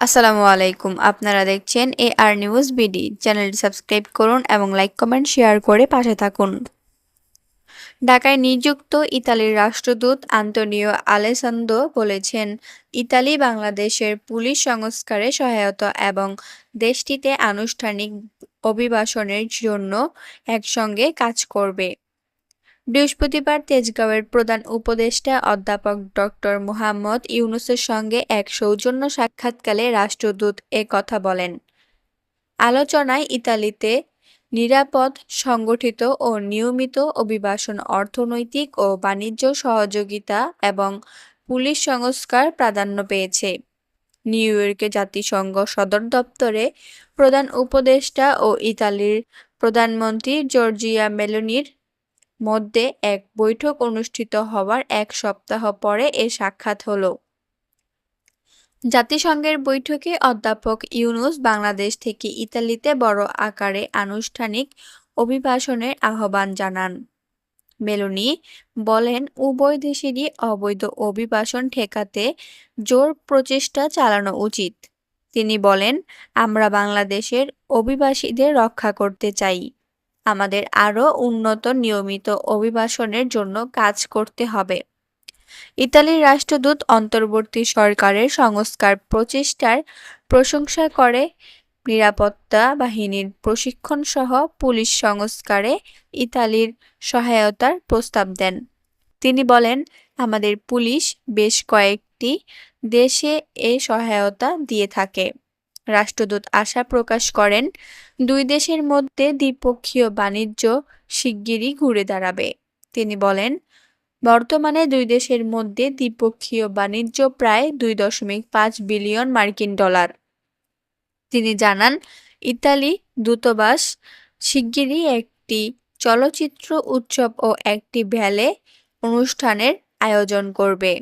আসসালামু আলাইকুম। আপনারা দেখছেন এ আর নিউজ বিডি চ্যানেলটি সাবস্ক্রাইব করুন এবং লাইক, কমেন্ট, শেয়ার করে পাশে থাকুন। ঢাকায় নিযুক্ত ইতালির রাষ্ট্রদূত আন্তোনিও আলেসান্দো বলেছেন, ইতালি বাংলাদেশের পুলিশ সংস্কারে সহায়তা এবং দেশটিতে আনুষ্ঠানিক অভিবাসনের জন্য একসঙ্গে কাজ করবে। বৃহস্পতিবার তেজগাঁওয়ের প্রধান উপদেষ্টা অধ্যাপক ডক্টর মুহাম্মদ ইউনুসের সঙ্গে এক সৌজন্য সাক্ষাৎকালে রাষ্ট্রদূত এ কথা বলেন। আলোচনায় ইতালিতে নিরাপদ, সংগঠিত ও নিয়মিত অভিবাসন অর্থনৈতিক ও বাণিজ্য সহযোগিতা এবং পুলিশ সংস্কার প্রাধান্য পেয়েছে। নিউ ইয়র্কে জাতিসংঘ সদর দপ্তরে প্রধান উপদেষ্টা ও ইতালির প্রধানমন্ত্রী জর্জিয়া মেলোনির মধ্যে এক বৈঠক অনুষ্ঠিত হওয়ার এক সপ্তাহ পরে এ সাক্ষাৎ হলো। জাতিসংঘের বৈঠকে অধ্যাপক ইউনুস বাংলাদেশ থেকে ইতালিতে বড় আকারে আনুষ্ঠানিক অভিবাসনের আহ্বান জানান। মেলোনি বলেন, উভয় দেশেরই অবৈধ অভিবাসন ঠেকাতে জোর প্রচেষ্টা চালানো উচিত। তিনি বলেন, আমরা বাংলাদেশের অভিবাসীদের রক্ষা করতে চাই। আমাদের আরও উন্নত নিয়মিত অভিবাসনের জন্য কাজ করতে হবে। ইতালির রাষ্ট্রদূত অন্তর্বর্তী সরকারের সংস্কার প্রচেষ্টার প্রশংসা করে। নিরাপত্তা বাহিনীর প্রশিক্ষণ সহ পুলিশ সংস্কারে ইতালির সহায়তার প্রস্তাব দেন। তিনি বলেন, আমাদের পুলিশ বেশ কয়েকটি দেশে এ সহায়তা দিয়ে থাকে। রাষ্ট্রদূত আশা প্রকাশ করেন, দুই দেশের মধ্যে দ্বিপক্ষীয় বাণিজ্য শিগগিরই ঘুরে দাঁড়াবে। তিনি বলেন, বর্তমানে দুই দেশের মধ্যে দ্বিপক্ষীয় বাণিজ্য প্রায় দুই দশমিক পাঁচ বিলিয়ন মার্কিন ডলার। তিনি জানান, ইতালি দূতাবাস শিগগিরই একটি চলচ্চিত্র উৎসব ও একটি ভ্যালে অনুষ্ঠানের আয়োজন করবে।